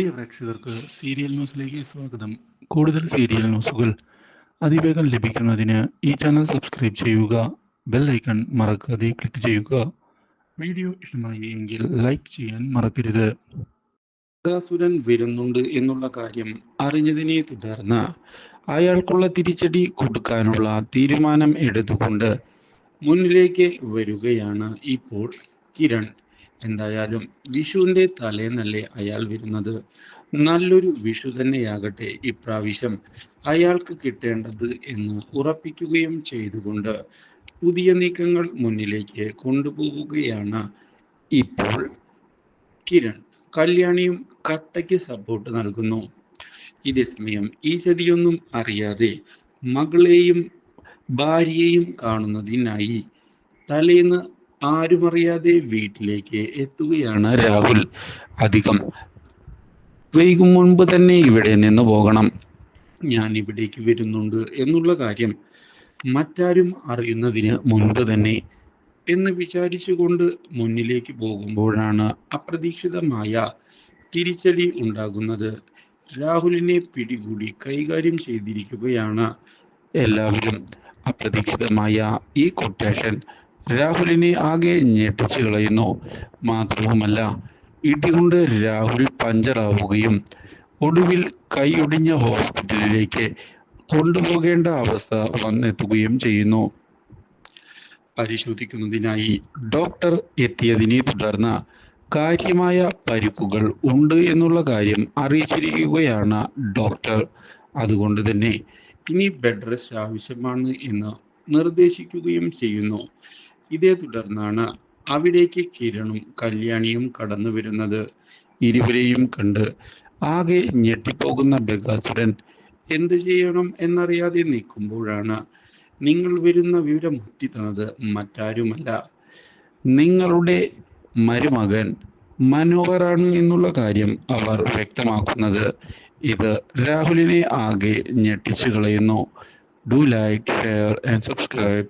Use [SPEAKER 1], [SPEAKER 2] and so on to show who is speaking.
[SPEAKER 1] പ്രിയ പ്രേക്ഷകർക്ക് സീരിയൽ ന്യൂസിലേക്ക് സ്വാഗതം. കൂടുതൽ സീരിയൽ ന്യൂസുകൾ അതിവേഗം ലഭിക്കുന്നതിന് ഈ ചാനൽ സബ്സ്ക്രൈബ് ചെയ്യുക ബെൽ ഐക്കൺ മറക്കാതെ ക്ലിക്ക് ചെയ്യുക. വീഡിയോ ഇഷ്ടമായി എങ്കിൽ ലൈക്ക് ചെയ്യാൻ മറക്കരുത്. സുരൻ വരുന്നുണ്ട് എന്നുള്ള കാര്യം അറിഞ്ഞതിനെ തുടർന്ന് അയാൾക്കുള്ള തിരിച്ചടി കൊടുക്കാനുള്ള തീരുമാനം എടുത്തുകൊണ്ട് മുന്നിലേക്ക് വരികയാണ് ഇപ്പോൾ കിരൺ. എന്തായാലും വിഷുവിന്റെ തലേന്നല്ലേ അയാൾ വരുന്നത്? നല്ലൊരു വിഷു തന്നെയാകട്ടെ ഇപ്രാവശ്യം അയാൾക്ക് കിട്ടേണ്ടത് എന്ന് ഉറപ്പിക്കുകയും ചെയ്തുകൊണ്ട് പുതിയ നീക്കങ്ങൾ മുന്നിലേക്ക് കൊണ്ടുപോവുകയാണ് ഇപ്പോൾ കിരൺ. കല്യാണിയും കട്ടയ്ക്ക് സപ്പോർട്ട് നൽകുന്നു. ഇതേ സമയം ഈ ചതിയൊന്നും അറിയാതെ മകളെയും ഭാര്യയെയും കാണുന്നതിനായി തലേന്ന് ആരുമറിയാതെ വീട്ടിലേക്ക് എത്തുകയാണ് രാഹുൽ. അധികം വൈകും മുൻപ് തന്നെ ഇവിടെ നിന്ന് പോകണം. ഞാൻ ഇവിടേക്ക് വരുന്നുണ്ട് എന്നുള്ള കാര്യം മറ്റാരും അറിയുന്നതിന് മുൻപ് തന്നെ എന്ന് വിചാരിച്ചുകൊണ്ട് മുന്നിലേക്ക് പോകുമ്പോഴാണ് അപ്രതീക്ഷിതമായ തിരിച്ചടി ഉണ്ടാകുന്നത്. രാഹുലിനെ പിടികൂടി കൈകാര്യം ചെയ്തിരിക്കുകയാണ് എല്ലാവരും. അപ്രതീക്ഷിതമായ ഈ കൊട്ടേഷൻ രാഹുലിനെ ആകെ ഞെട്ടിച്ചു കളയുന്നു. മാത്രവുമല്ല ഇടികൊണ്ട് രാഹുൽ പഞ്ചറാവുകയും ഒടുവിൽ കൈയൊടിഞ്ഞ ഹോസ്പിറ്റലിലേക്ക് കൊണ്ടുപോകേണ്ട അവസ്ഥ വന്നെത്തുകയും ചെയ്യുന്നു. പരിശോധിക്കുന്നതിനായി ഡോക്ടർ എത്തിയതിനെ തുടർന്ന് കാര്യമായ പരിക്കുകൾ ഉണ്ട് എന്നുള്ള കാര്യം അറിയിച്ചിരിക്കുകയാണ് ഡോക്ടർ. അതുകൊണ്ട് തന്നെ ഇനി ബെഡ് റെസ്റ്റ് ആവശ്യമാണ് എന്ന് നിർദ്ദേശിക്കുകയും ചെയ്യുന്നു. ഇതേ തുടർന്നാണ് അവിടേക്ക് കിരണും കല്യാണിയും കടന്നു വരുന്നത്. ഇരുവരെയും കണ്ട് ആകെ ഞെട്ടിപ്പോകുന്ന ബഗാസുരൻ എന്തു ചെയ്യണം എന്നറിയാതെ നിൽക്കുമ്പോഴാണ് നിങ്ങൾ വരുന്ന വിവരം എത്തിത്തന്നത് മറ്റാരുമല്ല. നിങ്ങളുടെ മരുമകൻ മനോഹറാണ് എന്നുള്ള കാര്യം അവർ വ്യക്തമാക്കുന്നത്. ഇത് രാഹുലിനെ ആകെ ഞെട്ടിച്ചു കളയുന്നു. Do like share and subscribe